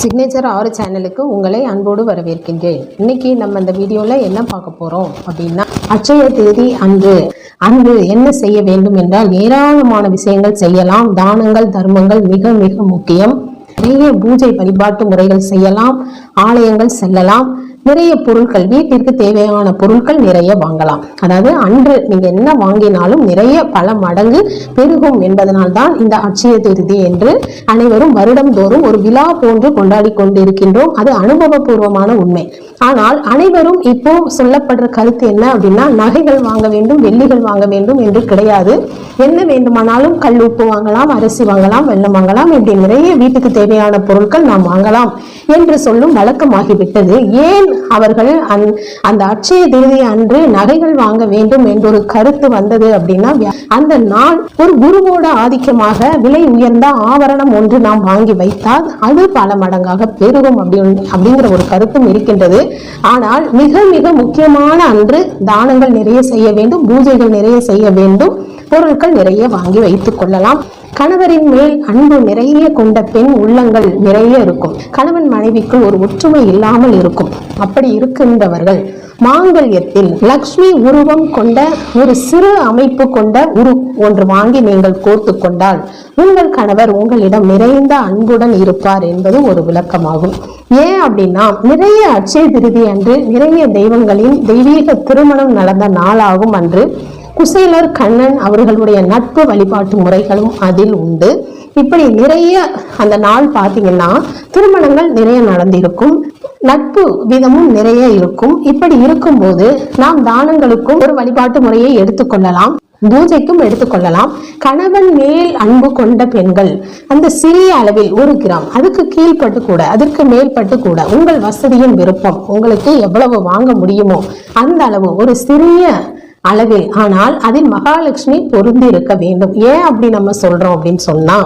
Signature ஆறு சேனலுக்கு உங்களை அன்போடு வரவேற்கின்றேன். இன்னைக்கு நம்ம இந்த வீடியோவில் என்ன பார்க்க போகிறோம் அப்படின்னா அச்சய தேதி அன்று. அன்று என்ன செய்ய வேண்டும் என்றால் ஏராளமான விஷயங்கள் செய்யலாம். தானங்கள் தர்மங்கள் மிக மிக முக்கியம். நிறைய பூஜை வழிபாட்டு முறைகள் செய்யலாம். ஆலயங்கள் செல்லலாம். நிறைய பொருட்கள் வீட்டிற்கு தேவையான பொருட்கள் நிறைய வாங்கலாம். அதாவது அன்று நீங்க என்ன வாங்கினாலும் நிறைய பல மடங்கு பெருகும் என்பதனால்தான் இந்த அட்சய திருதி என்று அனைவரும் வருடம் தோறும் ஒரு விழா போன்று கொண்டாடி கொண்டிருக்கின்றோம். அது அனுபவபூர்வமான உண்மை. ஆனால் அனைவரும் இப்போ சொல்லப்படுற கருத்து என்ன அப்படின்னா நகைகள் வாங்க வேண்டும் வெள்ளிகள் வாங்க வேண்டும் என்று கிடையாது. என்ன வேண்டுமானாலும் கல் உப்பு வாங்கலாம் அரிசி வாங்கலாம் வெள்ளம் வாங்கலாம் இப்படி நிறைய வீட்டுக்கு தேவையான பொருட்கள் நாம் வாங்கலாம் என்று சொல்லும் வழக்கமாகிவிட்டது. ஏன் அவர்கள் அந்- அந்த அட்சய தேதி அன்று நகைகள் வாங்க வேண்டும் என்றொரு கருத்து வந்தது அப்படின்னா அந்த நாள் ஒரு குருவோட ஆதிக்கமாக விலை உயர்ந்த ஆவரணம் ஒன்று நாம் வாங்கி வைத்தால் அது பல மடங்காக பெருகும் அப்படின்னு அப்படிங்கிற ஒரு கருத்தும் இருக்கின்றது. ஆனால் மிக மிக முக்கியமான அன்று தானங்கள் நிறைய செய்ய வேண்டும் பூஜைகள் நிறைய செய்ய வேண்டும். பொருட்கள் நிறைய வாங்கி வைத்துக் கொள்ளலாம். கணவரின் மேல் அன்பு நிறைய கொண்ட பெண் உள்ளங்கள் நிறைய இருக்கும். கணவன் மனைவிக்குள் ஒரு ஒற்றுமை இல்லாமல் இருக்கும். அப்படி இருக்கின்றவர்கள் மாங்கல்யத்தில் லக்ஷ்மி உருவம் கொண்ட ஒரு சிறு அமைப்பு கொண்ட உரு ஒன்று வாங்கி நீங்கள் கோர்த்து கொண்டால் உங்கள் கணவர் உங்களிடம் நிறைந்த அன்புடன் இருப்பார் என்பது ஒரு விளக்கமாகும். ஏன் அப்படின்னா நிறைய அச்சய திருதி அன்று நிறைய தெய்வங்களின் தெய்வீக திருமணம் நடந்த நாளாகும் அன்று குசேலர் கண்ணன் அவர்களுடைய நட்பு வழிபாட்டு முறைகளும் அதில் உண்டு. இப்படி நிறைய அந்த நாள் பார்த்தீங்கன்னா திருமணங்கள் நிறைய நடந்திருக்கும். நட்பு விதமும் நிறைய இருக்கும். இப்படி இருக்கும்போது நாம் தானங்களுக்கும் ஒரு வழிபாட்டு முறையை எடுத்துக்கொள்ளலாம். பூஜைக்கும் எடுத்துக்கொள்ளலாம். கணவன் மேல் அன்பு கொண்ட பெண்கள் அந்த சிறிய அளவில் ஒரு கிராம் அதுக்கு கீழ்ப்பட்டு கூட அதற்கு மேல்பட்டு கூட உங்கள் வசதியின் விருப்பம் உங்களுக்கு எவ்வளவு வாங்க முடியுமோ அந்த அளவு ஒரு சிறிய அளவில் ஆனால் அதில் மகாலட்சுமி பொருந்தி இருக்க வேண்டும். ஏன் அப்படி நம்ம சொல்றோம் அப்படின்னு சொன்னா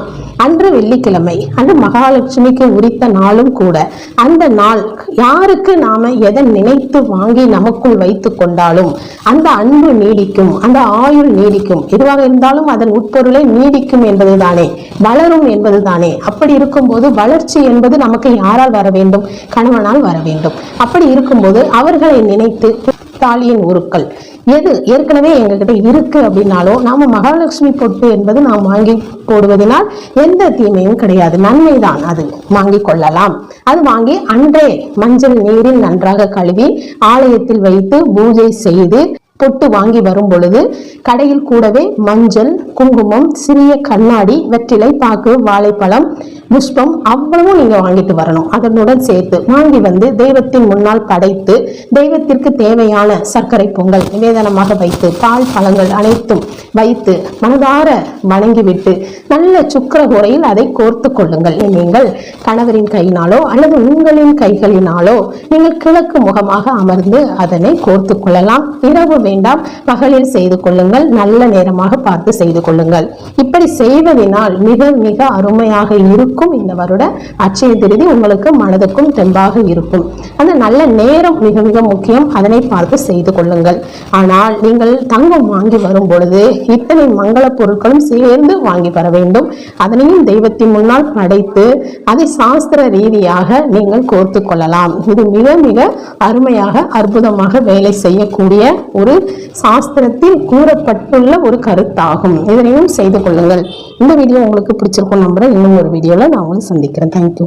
அன்று வெள்ளிக்கிழமை அன்று மகாலட்சுமிக்கு உரித்த நாளும் கூட அந்த நாள் யாருக்கு நாம எதை நினைத்து வாங்கி நமக்குள் வைத்து கொண்டாலும் அந்த அன்பு நீடிக்கும் அந்த ஆயுள் நீடிக்கும். எதுவாக இருந்தாலும் அதன் உட்பொருளை நீடிக்கும் என்பதுதானே வளரும் என்பதுதானே. அப்படி இருக்கும்போது வளர்ச்சி என்பது நமக்கு யாரால் வர வேண்டும்? கணவனால் வர வேண்டும். அப்படி இருக்கும்போது அவர்களை நினைத்து தாலியின் உருக்கள். எது ஏற்கனவே எங்ககிட்ட இருக்கு அப்படின்னாலும் நாம மகாலட்சுமி பொட்டு என்பது நாம் வாங்கி போடுவதனால் எந்த தீமையும் கிடையாது. நன்மைதான் அது. வாங்கி கொள்ளலாம். அது வாங்கி அன்றே மஞ்சள் நீரில் நன்றாக கழுவி ஆலயத்தில் வைத்து பூஜை செய்து பொட்டு வாங்கி வரும் பொழுது கடையில் கூடவே மஞ்சள் குங்குமம் சிறிய கண்ணாடி வெற்றிலை பாக்கு வாழைப்பழம் புஷ்பம் அவ்வளவும் நீங்க வாங்கிட்டு வரணும். அதனுடன் சேர்த்து வாங்கி வந்து தெய்வத்தின் முன்னால் படைத்து தெய்வத்திற்கு தேவையான சர்க்கரை பொங்கல் நிவேதனமாக வைத்து பால் பழங்கள் அனைத்தும் வைத்து மனதார வணங்கிவிட்டு நல்ல சுக்கர உரையில் அதை கோர்த்து கொள்ளுங்கள் நீங்கள் கணவரின் கையினாலோ அல்லது உங்களின் கைகளினாலோ நீங்கள் கிழக்கு முகமாக அமர்ந்து அதனை கோர்த்து கொள்ளலாம். இரவு வேண்டாம். பகலில் செய்து கொள்ளுங்கள். நல்ல நேரமாக பார்த்து செய்து கொள்ளுங்கள். இப்படி செய்வதனால் மிக மிக அருமையாக இருக்கும் இந்த வருட அச்சய திருதி உங்களுக்கு மனதுக்கும் தெம்பாக இருக்கும். அந்த நல்ல நேரம் மிக மிக முக்கியம். அதனை பார்த்து செய்து கொள்ளுங்கள். ஆனால் நீங்கள் தங்கம் வாங்கி வரும் பொழுது இத்தனை மங்கள பொருட்களும் சேர்ந்து வாங்கி வர வேண்டும். அதனையும் தெய்வத்தின் முன்னால் படைத்து அதை சாஸ்திர ரீதியாக நீங்கள் கோர்த்து கொள்ளலாம். இது மிக மிக அருமையாக அற்புதமாக வேலை செய்யக்கூடிய ஒரு சாஸ்திரத்தில் கூறப்பட்டுள்ள ஒரு கருத்தாகும். இதனையும் செய்து கொள்ளுங்கள். இந்த வீடியோ உங்களுக்கு பிடிச்சிருக்கும் நம்புகிறேன் இன்னும் ஒரு வீடியோவில் நான் உங்களை சந்திக்கிறேன். தேங்க்யூ